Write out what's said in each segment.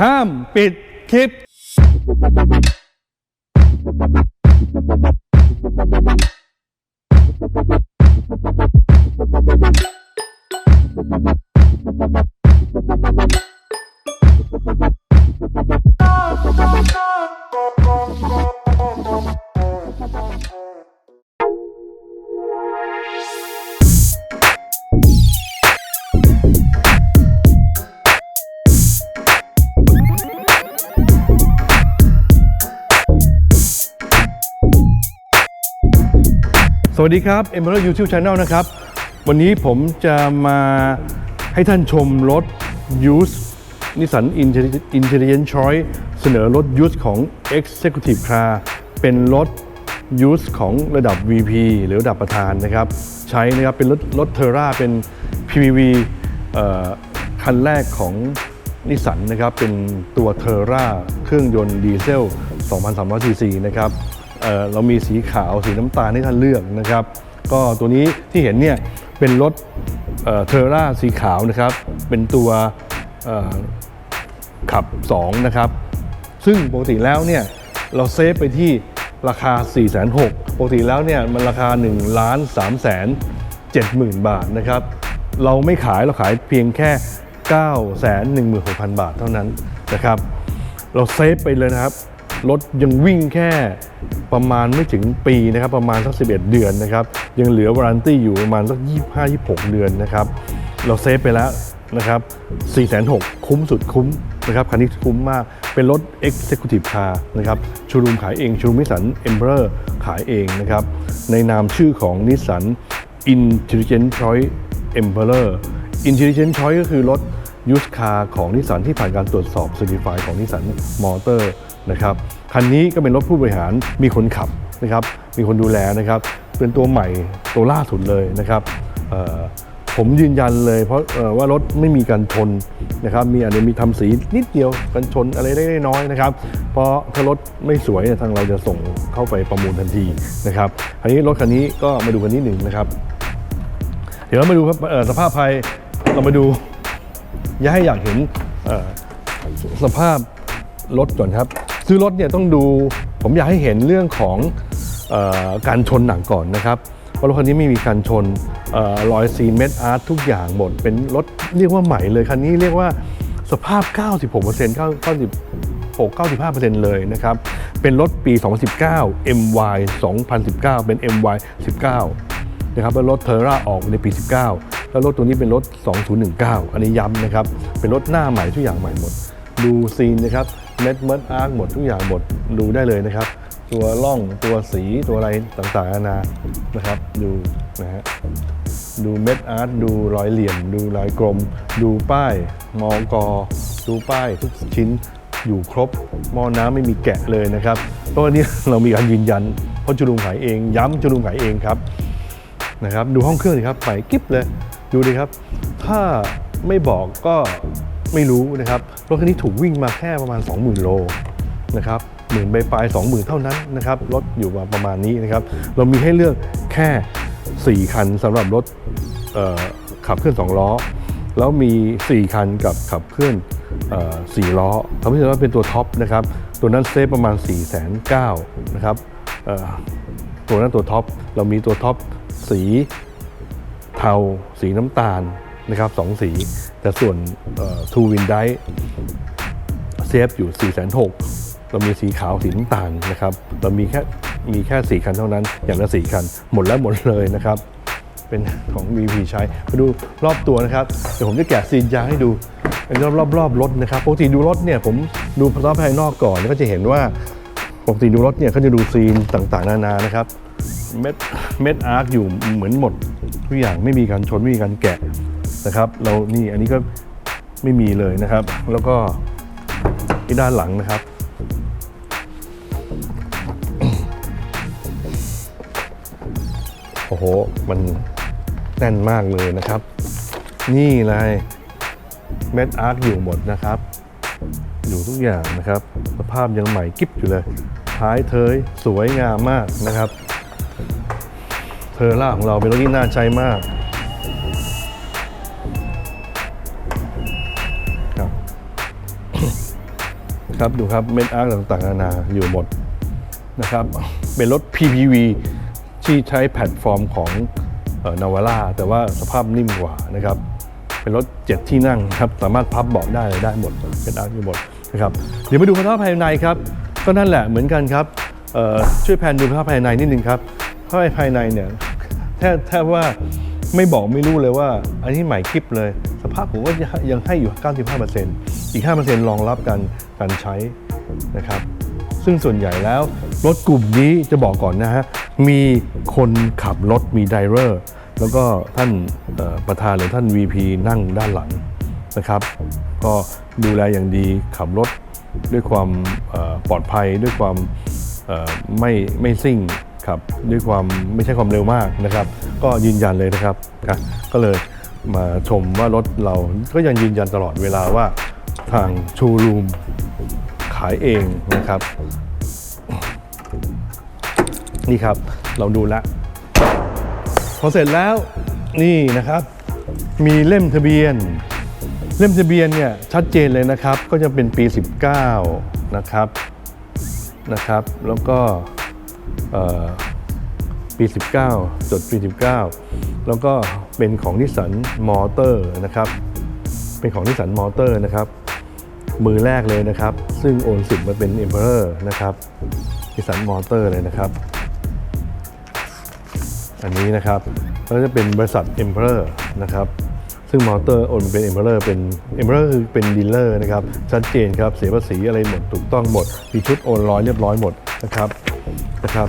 ห้ามปิดคลิป วัสดีครับ e m e r a l d YouTube Channel นะครับ วันนี้ผมจะมาให้ท่านชมรถ Use Nissan Intelligent Choice เสนอรถ Use ของ Executive Car เป็นรถ Use ของระดับ VP หรือระดับประธานนะครับ ใช้นะครับเป็นรถรถเทอร่าเป็น PPV คันแรกของนิสสันนะครับ เป็นตัวเทอร่าเครื่องยนต์ดีเซล 2,300ซีซีนะครับ เเรามีสีขาวสีน้ำตาลให้ท่านเลือกนะครับ ก็ตัวนี้ที่เห็นเนี่ยเป็นรถเทอร่าสีขาวนะครับ เป็นตัวขับ 2 นะครับ ซึ่งปกติแล้วเนี่ยเราเซฟไปที่ราคา 4 6 0 0 0ปกติแล้วเนี่ยมันราคา 1 ล้าน3แสน70,000บาทนะครับ เราไม่ขายเราขายเพียงแค่ 9 1 6 0 0 0 บาทเท่านั้นนะครับ เราเซฟไปเลยนะครับ รถยังวิ่งแค่ประมาณไม่ถึงปีนะครับ ประมาณสัก 11 เดือนนะครับ ยังเหลือวารันตี้อยู่ประมาณสัก 25-26 เดือนนะครับ เราเซฟไปแล้วนะครับ4,600 คุ้มสุดคุ้มนะครับคันนี้คุ้มมาก เป็นรถ Executive Car นะครับชูรูมขายเองชูรูมนิสสัน e m p e r o r ขายเองนะครับ ในนามชื่อของนิสสัน Intelligent Choice Emperor Intelligent Choice ก็คือรถยูสคาร์ของนิสสันที่ผ่านการตรวจสอบ c e r t i f y ของนิสสันมอเตอร์ นะครับคันนี้ก็เป็นรถผู้บริหารมีคนขับนะครับมีคนดูแลนะครับเป็นตัวใหม่ตัวล่าสุดเลยนะครับผมยืนยันเลยเพราะว่ารถไม่มีการชนนะครับมีอาจจะมีทำสีนิดเดียวกันชนอะไรได้น้อยนะครับ เพราะถ้ารถไม่สวยทางเราจะส่งเข้าไปประมูลทันทีนะครับอันนี้รถคันนี้ก็มาดูกันนิดหนึ่งนะครับ เดี๋ยวเรามาดูครับสภาพภายเรามาดูอย่าให้อยากเห็นสภาพรถก่อนครับ ซื้อรถเนี่ยต้องดู ผมอยากให้เห็นเรื่องของออการชนหนังก่อนนะครับเพราะรถคันนี้ไม่มีการชนเออรอยซีเมตอาร์ตทุกอย่างหมด เป็นรถเรียกว่าใหม่เลยคันนี้เรียกว่าสภาพ 96% 96 95%เลยนะครับ เป็นรถปี 2019 MY 2019 เป็น MY 19 นะครับแล้วรถเทอร่าออกในปี 19 แล้วรถตัวนี้เป็นรถ 2019 อันนี้ย้ำนะครับ เป็นรถหน้าใหม่ทุกอย่างใหม่หมด ดูซีนนะครับ เม็ดเมิร์ดอาร์หมดทุกอย่างหมดดูได้เลยนะครับ ตัวล่องตัวสีตัวอะไรต่างๆนานานะครับดูนะฮะดูเม็ดอาร์ตดูรอยเหลี่ยม ดูลายกลม ดูป้ายมอกอดูป้ายทุกชิ้นอยู่ครบหม้อน้ำไม่มีแกะเลยนะครับเพราะวันนี้เรามีการยืนยันเพราะจุลุงขายเอง ย้ำจุลุงขายเองครับนะครับ ดูห้องเครื่องสิครับไปกิ๊บเลยดูดิครับ ถ้าไม่บอกก็ ไม่รู้นะครับ รถคันนี้ถูกวิ่งมาแค่ประมาณ 20,000 โลนะครับหมื่นใบปลาย20,000เท่านั้นนะครับรถอยู่มาประมาณนี้นะครับ เรามีให้เลือกแค่ 4 คันสำหรับรถขับเคลื่อน 2 ล้อ แล้วมี 4 คันกับขับเคลื่อนเอ่ล้อทำให้เราเป็นตัวท็อปนะครับ ตัวนั้นเซฟประมาณ 4 9 0 0 0นะครับตัวนั้นตัวท็อป เรามีตัวท็อปสีเทา สีน้ำตาล นะครับสองสี แต่ส่วนทูวินไดเซฟอยู่ 4 6 0 0 0เรามีสีขาวสีน้ำตาลนะครับเรามีแค่มีแค่ 4 คันเท่านั้น อย่างละ4คัน หมดแล้วหมดเลยนะครับ เป็นของ VP ใช้มาดูรอบตัวนะครับ เดี๋ยวผมจะแกะซีนยางให้ดูเป็นรอบรอบรอบรถนะครับปกติดูรถเนี่ยผมดูภายภายนอกก่อนก็จะเห็นว่าปกติดูรถเนี่ยเขาจะดูซีนต่างๆ นานานะครับเม็ดเม็ดอาร์คอยู่เหมือนหมดทุกอย่างไม่มีการชนไม่มีการแกะ นะครับเรานี่อันนี้ก็ไม่มีเลยนะครับ แล้วก็ที่ด้านหลังนะครับ โอ้โห มันแน่นมากเลยนะครับ นี่เลยเม็ดอาร์คอยู่หมดนะครับ อยู่ทุกอย่างนะครับ สภาพยังใหม่กิ๊บอยู่เลย ท้ายเทยสวยงามมากนะครับ เทอร่าของเราเป็นรถที่น่าใช้มาก ครับดูครับเม็ดอาร์ต่างๆนานาอยู่หมดนะครับ เป็นรถ PPV ที่ใช้แพลตฟอร์มของนาวาร่าแต่ว่าสภาพนิ่มกว่านะครับ เป็นรถเจ็ดที่นั่งครับ สามารถพับเบาะได้เลยได้หมดเป็นอาร์อยู่หมดนะครับ เดี๋ยวมาดูภาพภายในครับ ก็นั่นแหละเหมือนกันครับช่วยแพนดูภาพภายในนิดนึงครับภายภายในเนี่ยแทบแทบว่าไม่บอกไม่รู้เลยว่า อันนี้ใหม่คลิปเลย สภาพผมว่ายังให้อยู่ 95% อีก 5%รองรับการการใช้นะครับ ซึ่งส่วนใหญ่แล้วรถกลุ่มนี้จะบอกก่อนนะฮะ มีคนขับรถมีไดเวอร์แล้วก็ท่านประธานหรือท่าน VP นั่งด้านหลังนะครับ ก็ดูแลอย่างดีขับรถด้วยความปลอดภัยด้วยความไม่ไม่ซิ่งขับด้วยความไม่ใช่ความเร็วมากนะครับ ก็ยืนยันเลยนะครับ ก็เลยมาชมว่ารถเราก็ยังยืนยันตลอดเวลาว่า ทางโชว์รูมขายเองนะครับ นี่ครับเราดูแล้วพอเสร็จแล้วนี่นะครับ มีเล่มทะเบียน เล่มทะเบียนเนี่ยชัดเจนเลยนะครับ ก็จะเป็นปี 19 นะครับนะครับ แล้วก็ปี 19 จดปี 19 แล้วก็เป็นของนิสสันมอเตอร์นะครับ เป็นของนิสสันมอเตอร์นะครับ มือแรกเลยนะครับ ซึ่งโอนสิทธิ์มาเป็น Emperor นะครับนิสันมอเตอร์เลยนะครับ อันนี้นะครับก็จะเป็นบริษัท Emperor นะครับซึ่งมอเตอร์โอนเป็น Emperor เป็น Emperor คือเป็นดีลเลอร์นะครับชัดเจนครับเสียภาษีอะไรหมดถูกต้องหมด มีชุดโอนร้อยเรียบร้อยหมดนะครับนะครับ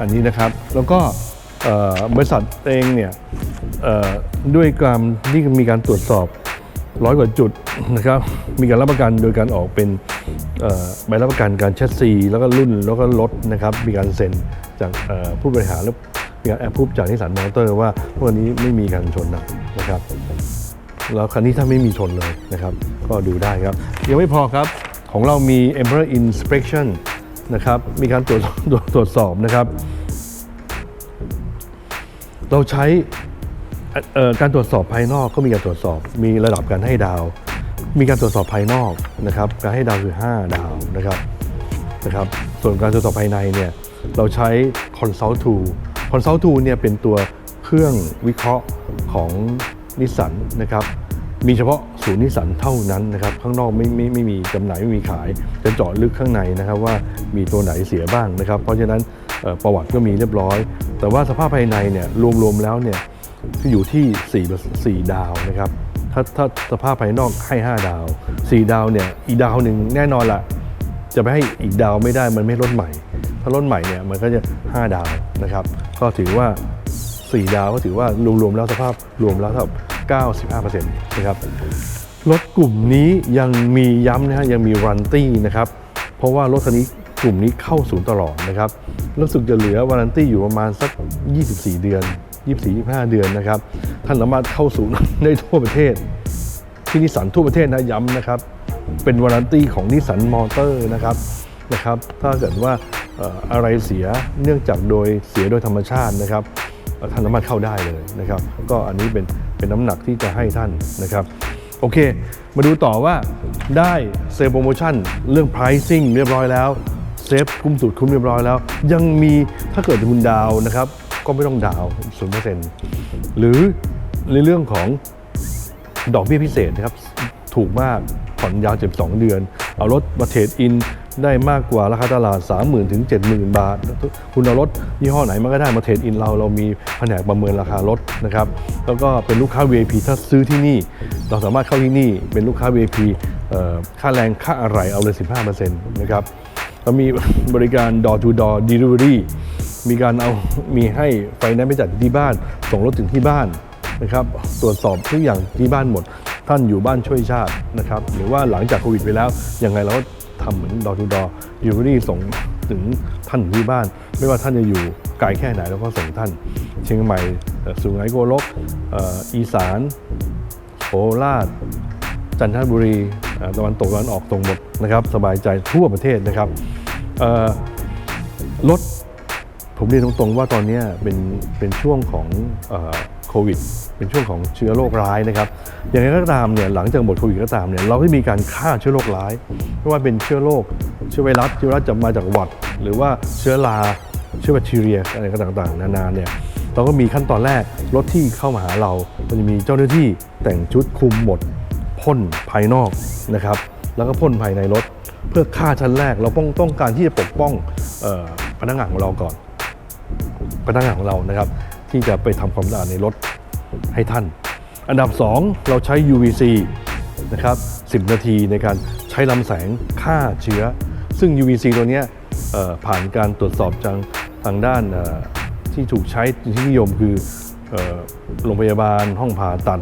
อันนี้นะครับแล้วก็บริษัทเองเนี่ยด้วยการที่มีการตรวจสอบ ร้อยกว่าจุดนะครับ มีการรับประกันโดยการออกเป็นใบรับประกันการแชสซี แล้วก็รุ่นแล้วก็รถนะครับ มีการเซ็นจากผู้บริหารแล้วมีการแอบพูดจากนิสสันมอเตอร์ว่าพวกนี้ไม่มีการชนนะครับ แล้วคันนี้ถ้าไม่มีชนเลยนะครับ ก็ดูได้ครับ ยังไม่พอครับของเรามี Emperor Inspection นะครับ มีการตรวจตรวจสอบนะครับ เราใช้ เอ่อการตรวจสอบภายนอกก็มีการตรวจสอบ มีระดับการให้ดาว มีการตรวจสอบภายนอกนะครับการให้ดาวคือ 5 ดาวนะครับนะครับส่วนการตรวจสอบภายในเนี่ยเราใช้ Consult Tool Consult Tool เนี่ยเป็นตัวเครื่องวิเคราะห์ของนิสสันนะครับมีเฉพาะศูนย์นิสสันเท่านั้นนะครับข้างนอกไม่ไม่ไม่มีจำหน่ายไม่มีขาย จะเจาะลึกข้างในนะครับว่ามีตัวไหนเสียบ้างนะครับ เพราะฉะนั้นประวัติก็มีเรียบร้อย แต่ว่าสภาพภายในเนี่ยรวมๆแล้วเนี่ย อยู่ที่ 4 4 ดาวนะครับ ถ้าถ้าสภาพภายนอกให้ 5 ดาว 4 ดาวเนี่ยอีกดาวหนึ่งแน่นอนละจะไปให้อีกดาวไม่ได้มันไม่รถใหม่ ถ้ารถใหม่เนี่ยมันก็จะ 5 ดาวนะครับ ก็ถือว่า 4 ดาวก็ถือว่ารวมๆแล้วสภาพรวมแล้วเท่า95%นะครับรถกลุ่มนี้ยังมีย้ำนะฮะยังมีรันตี้นะครับเพราะว่ารถคันนี้กลุ่มนี้เข้าศูนย์ตลอดนะครับรู้สึกจะเหลือวารันตี้อยู่ประมาณสัก 24 เดือน 24-25 เดือนนะครับ ท่านสามารถเข้าศูนย์ได้ทั่วประเทศ ที่นิสสันทั่วประเทศนะย้ำนะครับ เป็นวารันตี้ของนิสสันมอเตอร์นะครับนะครับ ถ้าเกิดว่าอะไรเสียเนื่องจากโดยเสียโดยธรรมชาตินะครับท่านสามารถเข้าได้เลยนะครับ ก็อันนี้เป็นเป็นน้ำหนักที่จะให้ท่านนะครับ โอเค มาดูต่อว่าได้เซลล์โปรโมชั่นเรื่อง pricing เรียบร้อยแล้วเซฟคุ้มสุดคุ้มเรียบร้อยแล้ว ยังมีถ้าเกิดคุณดาวนะครับ ก็ไม่ต้องดาวน์0%หรือในเรื่องของดอกเบี้ยพิเศษนะครับ ถูกมากผ่อนยาว72เดือน เอารถมาเทรดอินได้มากกว่าราคาตลาด 30,000ถึง70,000 บาท คุณเอารถยี่ห้อไหนมาก็ได้มาเทรดอินเรา เรามีแผนกประเมินราคารถนะครับ แล้วก็เป็นลูกค้า VIP ถ้าซื้อที่นี่ เราสามารถเข้าที่นี่ เป็นลูกค้า VIP ค่าแรงค่าอะไรเอาเลย 15%นะครับแล้วมีบริการ door to door delivery มีการเอามีให้ไฟแนนซ์ไปจัดที่บ้าน ส่งรถถึงที่บ้านนะครับ ตรวจสอบทุกอย่างที่บ้านหมด ท่านอยู่บ้านช่วยชาตินะครับ หรือว่าหลังจากโควิดไปแล้วยังไงเราก็ทำเหมือนดอทูดอยูริส่งถึงท่านที่บ้าน ไม่ว่าท่านจะอยู่ไกลแค่ไหนเราก็ส่งท่าน เชียงใหม่สุไหงโกลกอ,อีสานโคราชจันทบุรีตะวันตกตะวันออกตรงหมดนะครับ สบายใจทั่วประเทศนะครับรถ ผมเรียนตรงๆว่าตอนนี้เป็นเป็นช่วงของโควิด เป็นช่วงของเชื้อโรคร้ายนะครับ อย่างไรก็ตามเนี่ยหลังจากหมดโควิดก็ตามเนี่ยเราได้มีการฆ่าเชื้อโรคร้ายไม่ว่าเป็นเชื้อโรคเชื้อไวรัสเชื้อไวรัสจะมาจากหวัด หรือว่าเชื้อราเชื้อแบคทีเรียอะไรก็ต่างๆ นานาเนี่ยเราก็มีขั้นตอนแรกรถที่เข้ามาหาเราก็จะมีเจ้าหน้าที่แต่งชุดคลุมหมดพ่นภายนอกนะครับแล้วก็พ่นภายในรถ เพื่อฆ่าชั้นแรกเราต้องต้องการที่จะปกป้องออพนักงานของเราก่อน พนักงานของเรานะครับ ที่จะไปทำความสะอาดในรถให้ท่าน อันดับ 2 เราใช้ UVC นะครับ 10 นาทีในการใช้ลำแสงฆ่าเชื้อ ซึ่ง UVC ตัวนี้ผ่านการตรวจสอบทางทางด้านที่ถูกใช้ที่นิยมคือโรงพยาบาลห้องผ่าตัด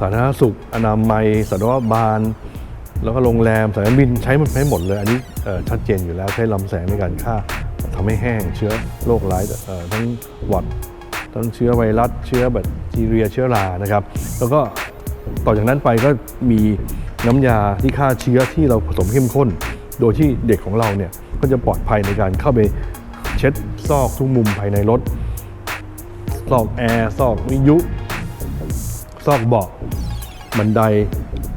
สาธารณสุข อนามัยสัตวบาล แล้วก็โรงแรมสายการบินใช้มันใช้หมดเลย อันนี้ชัดเจนอยู่แล้วใช้ลำแสงในการฆ่า ทำให้แห้งเชื้อโรคร้ายเอ่อทั้งหวัดทั้งเชื้อไวรัส เชื้อแบคทีเรียเชื้อรานะครับ แล้วก็ต่อจากนั้นไปก็มีน้ำยาที่ฆ่าเชื้อที่เราผสมเข้มข้น โดยที่เด็กของเราเนี่ยก็จะปลอดภัยในการเข้าไปเช็ดซอกทุกมุมภายในรถซอกแอร์ซอกวิยุซอกเบาะบันได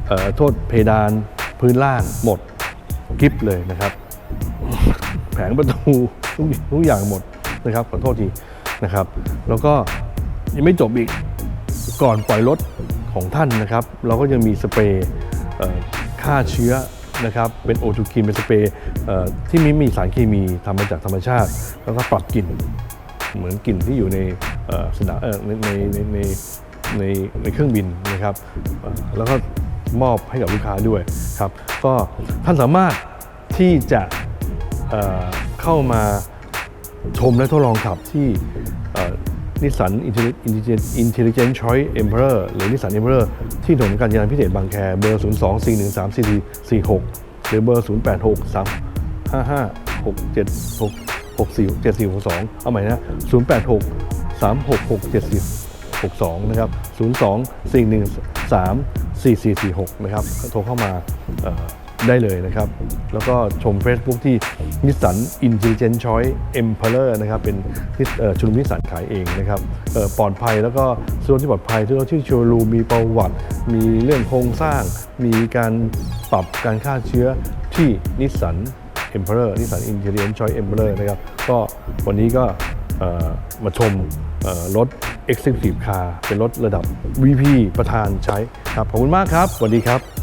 เอ่อโทษเพดานพื้นล่างหมดกริปเลยนะครับ แผงประตู ทุกทุกอย่างหมดนะครับขอโทษทีนะครับ แล้วก็ยังไม่จบอีกก่อนปล่อยรถของท่านนะครับ เราก็ยังมีสเปรย์ฆ่าเชื้อนะครับเป็นโอทูคินเป็นสเปรย์ที่ไม่มีสารเคมีทำมาจากธรรมชาติ แล้วก็ปรับกลิ่นเหมือนกลิ่นที่อยู่ในเอ่อสนามในในในในในในเครื่องบินนะครับ แล้วก็มอบให้กับลูกค้าด้วยครับ ก็ท่านสามารถที่จะ เข้ามาชมและทดลองขับที่นิสสันอินเทลเจนต์ชอยเอ็มเพอร์หรือนิสสันเอ็มเพอร์ที่ถนนการจนพิเศษบางแคเบอร์ 024134446 หรือเบอร์ 0 8 6 3 5 5 6 7 6 6 4 7 4 6 2 เอาใหม่นะ 0 8 6 3 6 6 7 4 6 2 นะครับ 0 2 4 1 3 4 4 4 6 นะครับ โทรเข้ามา ได้เลยนะครับ แล้วก็ชม Facebook ที่ Nissan Intelligent Choice Emperor นะครับ เป็นชุมนิสสันขายเองนะครับปลอดภัยแล้วก็ส่วนที่ปลอดภัยที่เราที่โชว์รูมีประวัติ มีเรื่องโครงสร้าง มีการปรับการฆ่าเชื้อที่นิสสัน Emperor นิสสัน Intelligent Choice Emperor นะครับ ก็วันนี้ก็มาชมรถ Executive Car เป็นรถระดับ VP ประธานใช้ครับ ขอบคุณมากครับสวัสดีครับ